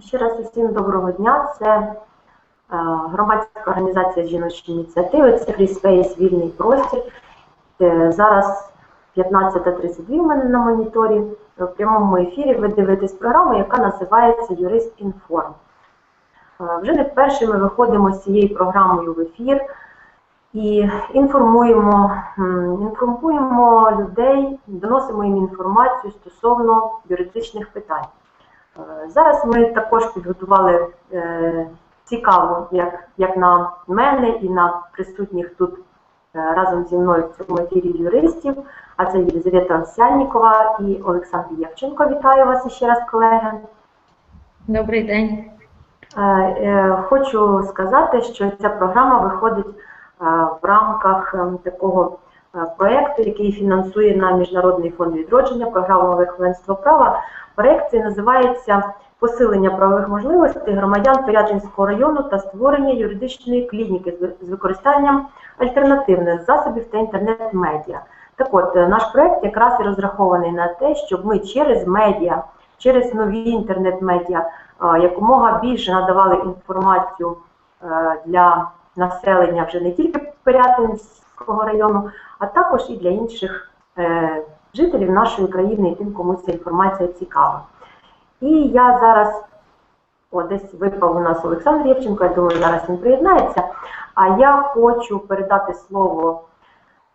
Ще раз усім доброго дня. Це е, громадська організація жіночої ініціативи, це Free Вільний простір. Е, Зараз 15.32 у мене на моніторі. В прямому ефірі ви дивитесь програму, яка називається Юрист Інформ. Е, Вже не вперше ми виходимо з цією програмою в ефір і інформуємо, інформуємо людей, доносимо їм інформацію стосовно юридичних питань. Е, Зараз ми також підготували е, цікаву, як, як на мене і на присутніх тут е, разом зі мною в цьому ефірі юристів, а це Єлизавета Овсяннікова і Олександр Євченко. Вітаю вас ще раз, колеги. Добрий день. Хочу сказати, що ця програма виходить в рамках ем, такого е, проєкту, який фінансує на Міжнародний фонд відродження, програма верховенства права. Проєкт цей називається Посилення правових можливостей громадян Пирятинського району та створення юридичної клініки з- використанням альтернативних засобів та інтернет-медіа. Так от, е, наш проєкт якраз і розрахований на те, щоб ми через медіа, через нові інтернет-медіа е, якомога більше надавали інформацію для населення вже не тільки Пирятинського району, а також і для інших е, жителів нашої країни і тим, кому ця інформація цікава. І я зараз, о, десь випав у нас Олександр Євченко, я думаю, зараз він приєднається. А я хочу передати слово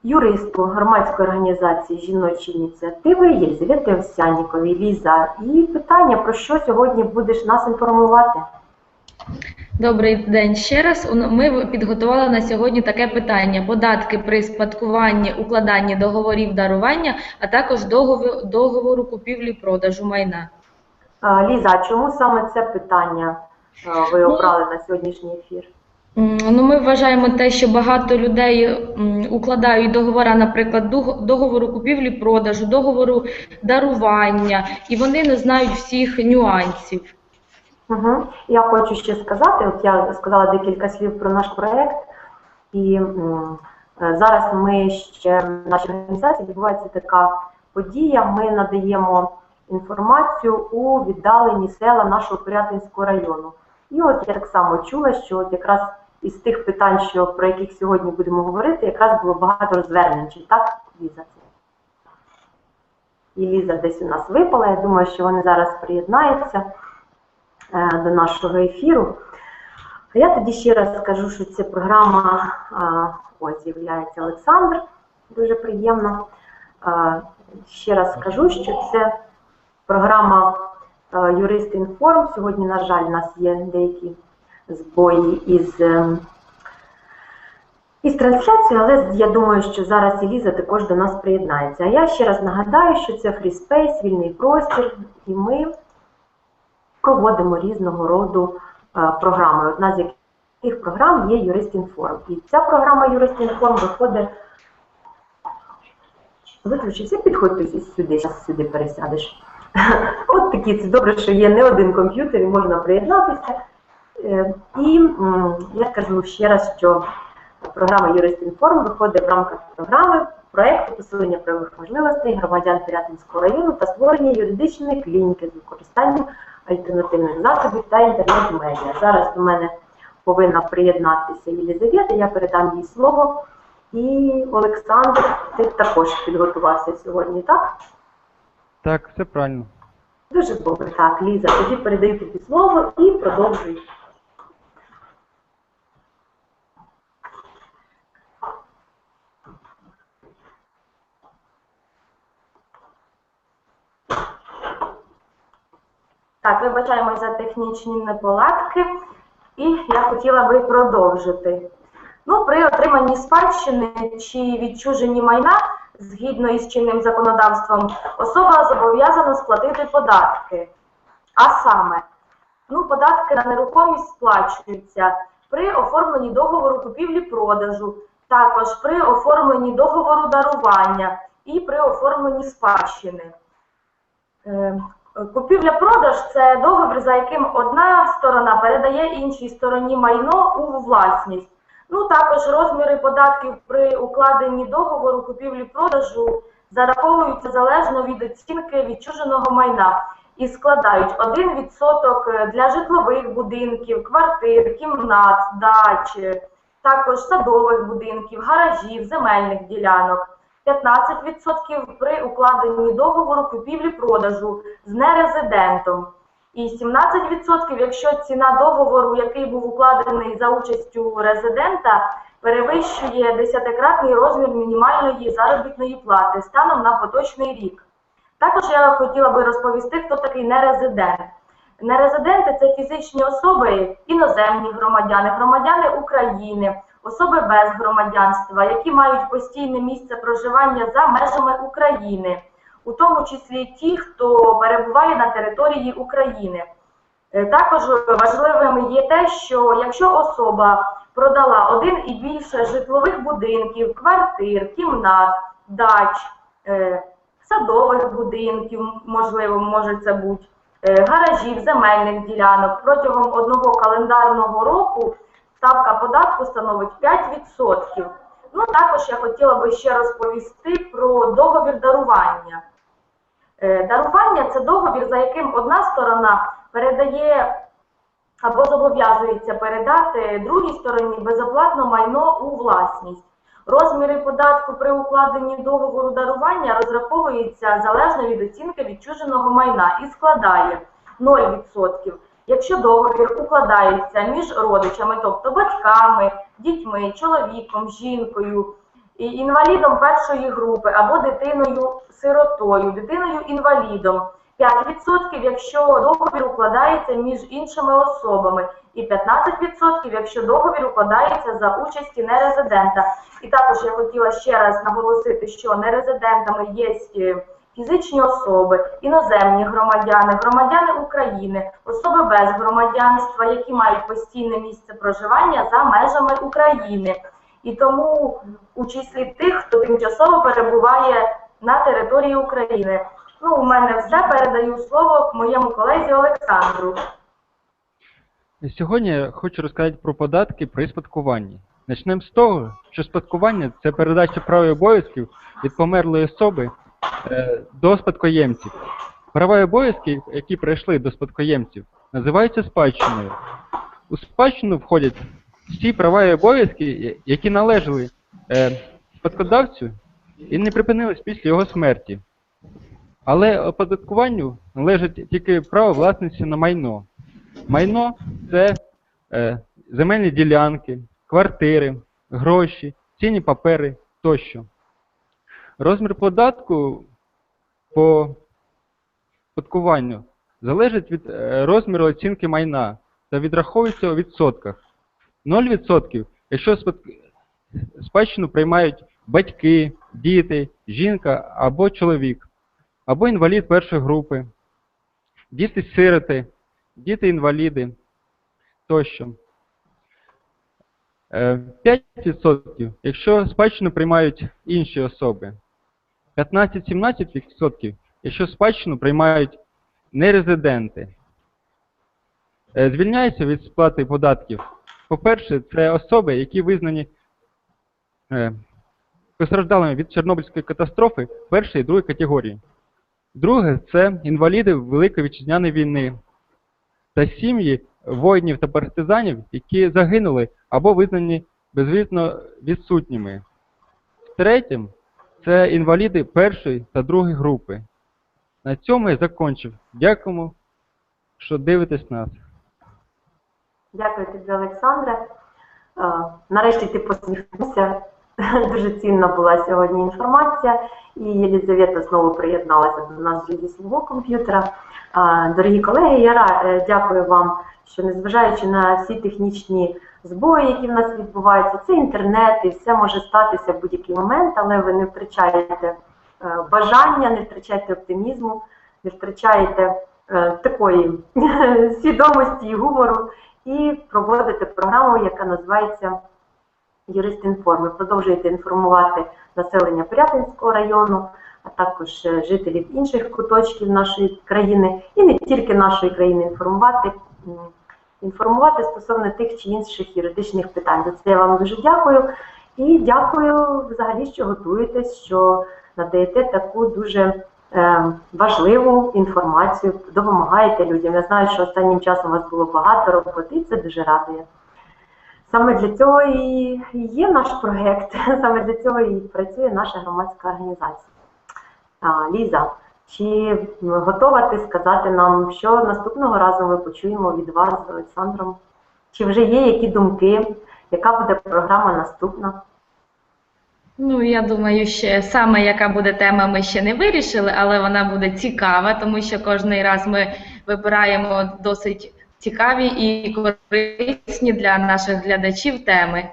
юристу громадської організації жіночої ініціативи Єлизавети Овсяніковій. Ліза, і питання, про що сьогодні будеш нас інформувати? Добрий день ще раз. Ми підготували на сьогодні таке питання: податки при спадкуванні, укладанні договорів дарування, а також договору, договору купівлі-продажу майна. А, Ліза, чому саме це питання а, ви Ну, обрали на сьогоднішній ефір? Ну, ми вважаємо те, що багато людей укладають договори, наприклад, договору купівлі-продажу, договору дарування, і вони не знають всіх нюансів. Угу. Я хочу ще сказати, от я сказала декілька слів про наш проект, і е, зараз ми ще в нашій організації відбувається така подія. Ми надаємо інформацію у віддалені села нашого Пирятинського району. І от я так само чула, що от якраз із тих питань, що про яких сьогодні будемо говорити, якраз було багато звернень. Чи так, Ліза? І Ліза десь у нас випала. Я думаю, що вони зараз приєднаються до нашого ефіру. Я тоді ще раз скажу, що це програма, ось з'являється Олександр, дуже приємно. Ще раз скажу, що це програма е, Юрист Інформ. Сьогодні, на жаль, у нас є деякі збої із, із трансляцією, але я думаю, що зараз і Ліза також до нас приєднається. А я ще раз нагадаю, що це Space, вільний простір, і ми проводимо різного роду е, програми. Одна з яких програм є Юрист Інформ. І ця програма Юрист Інформ виходить. Виключився, підходь сюди, зараз сюди пересядеш. От такі це добре, що є не один комп'ютер і можна приєднатися. Е, І я кажу ще раз, що програма Юрист Інформ виходить в рамках програми проєкту посилення правових можливостей громадян Пирятинського району та створення юридичної клініки з використанням альтернативних засобів та інтернет-медіа. Зараз до мене повинна приєднатися Єлізавета, я передам їй слово. І Олександр, ти також підготувався сьогодні, так? Так, все правильно. Дуже добре. Так, Ліза, тоді передаю тобі слово і продовжуй. Так, вибачаємо за технічні неполадки, і я хотіла би продовжити. Ну, при отриманні спадщини чи відчуженні майна згідно із чинним законодавством, особа зобов'язана сплатити податки. А саме, ну, податки на нерухомість сплачуються при оформленні договору купівлі-продажу, також при оформленні договору дарування і при оформленні спадщини. Купівля-продаж це договір, за яким одна сторона передає іншій стороні майно у власність. Ну також розміри податків при укладенні договору купівлі-продажу зараховуються залежно від оцінки відчуженого майна. і складають 1% для житлових будинків, квартир, кімнат, дач, також садових будинків, гаражів, земельних ділянок. 15% при укладенні договору купівлі-продажу з нерезидентом. І 17%, якщо ціна договору, який був укладений за участю резидента, перевищує десятикратний розмір мінімальної заробітної плати станом на поточний рік. Також я хотіла би розповісти, хто такий нерезидент. Нерезиденти це фізичні особи, іноземні громадяни, громадяни України, особи без громадянства, які мають постійне місце проживання за межами України, у тому числі ті, хто перебуває на території України. Е, Також важливим є те, що якщо особа продала один і більше житлових будинків, квартир, кімнат, дач, е, садових будинків, можливо, може це бути, е, гаражів, земельних ділянок протягом одного календарного року ставка податку становить 5%. Ну, також я хотіла би ще розповісти про договір дарування. Е, Дарування це договір, за яким одна сторона передає або зобов'язується передати другій стороні безоплатно майно у власність. Розміри податку при укладенні договору дарування розраховуються залежно від оцінки відчуженого майна і складає 0%. Якщо договір укладається між родичами, тобто батьками, дітьми, чоловіком, жінкою, інвалідом першої групи або дитиною-сиротою, дитиною-інвалідом. 5%, якщо договір укладається між іншими особами, і 15%, якщо договір укладається за участі нерезидента. І також я хотіла ще раз наголосити, що нерезидентами є е, фізичні особи, іноземні громадяни, громадяни України, особи без громадянства, які мають постійне місце проживання за межами України. І тому у числі тих, хто тимчасово перебуває на території України. Ну, у мене все передаю слово моєму колезі Олександру. Сьогодні я хочу розказати про податки при спадкуванні. Почнемо з того, що спадкування це передача прав і обов'язків від померлої особи до спадкоємців. Права і обов'язки, які прийшли до спадкоємців, називаються спадщиною. У спадщину входять всі права і обов'язки, які належали е, спадкодавцю і не припинились після його смерті. Але оподаткуванню належить тільки право власності на майно. Майно це е, земельні ділянки, квартири, гроші, цінні папери тощо. Розмір податку по спадкуванню залежить від е, розміру оцінки майна та відраховується у відсотках. 0%, якщо спадщину приймають батьки, діти, жінка або чоловік, або інвалід першої групи, діти-сироти, діти-інваліди тощо. Е, 5%, якщо спадщину приймають інші особи. 15-17%, якщо спадщину приймають нерезиденти. Е, Звільняються від сплати податків. По-перше, це особи, які визнані е, постраждалими від Чорнобильської катастрофи першої і другої категорії. Друге, це інваліди Великої вітчизняної війни та сім'ї воїнів та партизанів, які загинули або визнані безвісно відсутніми. Третім, це інваліди першої та другої групи. На цьому я закінчив. Дякуємо, що дивитесь нас. Дякую тобі, Олександре. Е, Нарешті ти посміхнувся. Дуже цінна була сьогодні інформація. І Єлізавета знову приєдналася до нас зі свого комп'ютера. Дорогі колеги, я е, дякую вам, що незважаючи на всі технічні збої, які в нас відбуваються, це інтернет і все може статися в будь-який момент, але ви не втрачаєте е, бажання, не втрачаєте оптимізму, не втрачаєте е, такої свідомості і гумору і проводите програму, яка називається Юрист інформ. Ви продовжуєте інформувати населення Пирятинського району, а також е, жителів інших куточків нашої країни, і не тільки нашої країни інформувати, інформувати стосовно тих чи інших юридичних питань. За це я вам дуже дякую. І дякую взагалі, що готуєтесь, що надаєте таку дуже е, важливу інформацію, допомагаєте людям. Я знаю, що останнім часом у вас було багато роботи, це дуже радує. Саме для цього і є наш проєкт, саме для цього і працює наша громадська організація. А, Ліза, чи готова ти сказати нам, що наступного разу ми почуємо від вас з Олександром? Чи вже є які думки, яка буде програма наступна? Ну, я думаю, ще саме яка буде тема, ми ще не вирішили, але вона буде цікава, тому що кожний раз ми вибираємо досить цікаві і корисні для наших глядачів теми.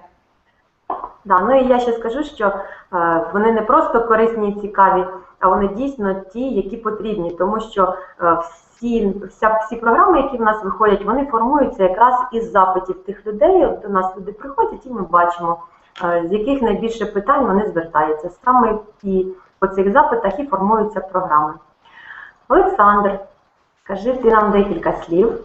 Да, ну і я ще скажу, що е, вони не просто корисні і цікаві, а вони дійсно ті, які потрібні, тому що е, всі, вся, всі програми, які в нас виходять, вони формуються якраз із запитів тих людей. От До нас люди приходять, і ми бачимо, е, з яких найбільше питань вони звертаються. Саме і по цих запитах і формуються програми. Олександр, скажи ти нам декілька слів.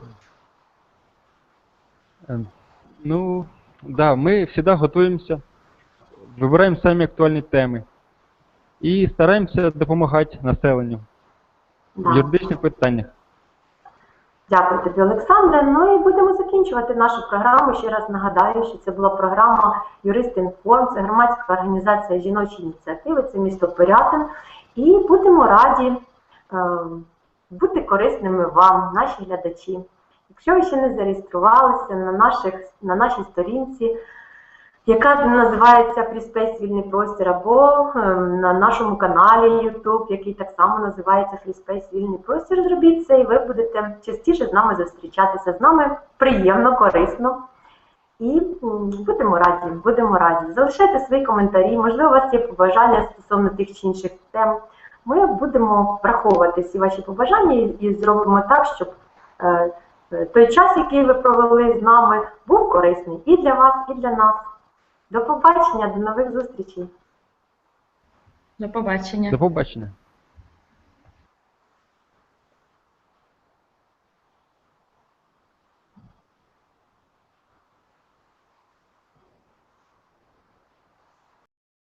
Ну, да, ми завжди готуємося, вибираємо самі актуальні теми і стараємося допомагати населенню в юридичних питаннях. Дякую тобі, Олександре. Ну і будемо закінчувати нашу програму. Ще раз нагадаю, що це була програма Юрист Інформ, це громадська організація жіночі ініціативи, це місто Порятин. І будемо раді е, бути корисними вам, наші глядачі. Якщо ви ще не зареєструвалися на, наших, на нашій сторінці, яка називається FreeSpace Вільний простір, або е, на нашому каналі YouTube, який так само називається FreeSpace Вільний простір. Зробіть це, і ви будете частіше з нами зустрічатися. З нами приємно, корисно. І будемо раді, будемо раді. Залишайте свої коментарі. Можливо, у вас є побажання стосовно тих чи інших тем. Ми будемо враховувати всі ваші побажання і, зробимо так, щоб той час, який ви провели з нами, був корисний і для вас, і для нас. До побачення, до нових зустрічей. До побачення. До побачення.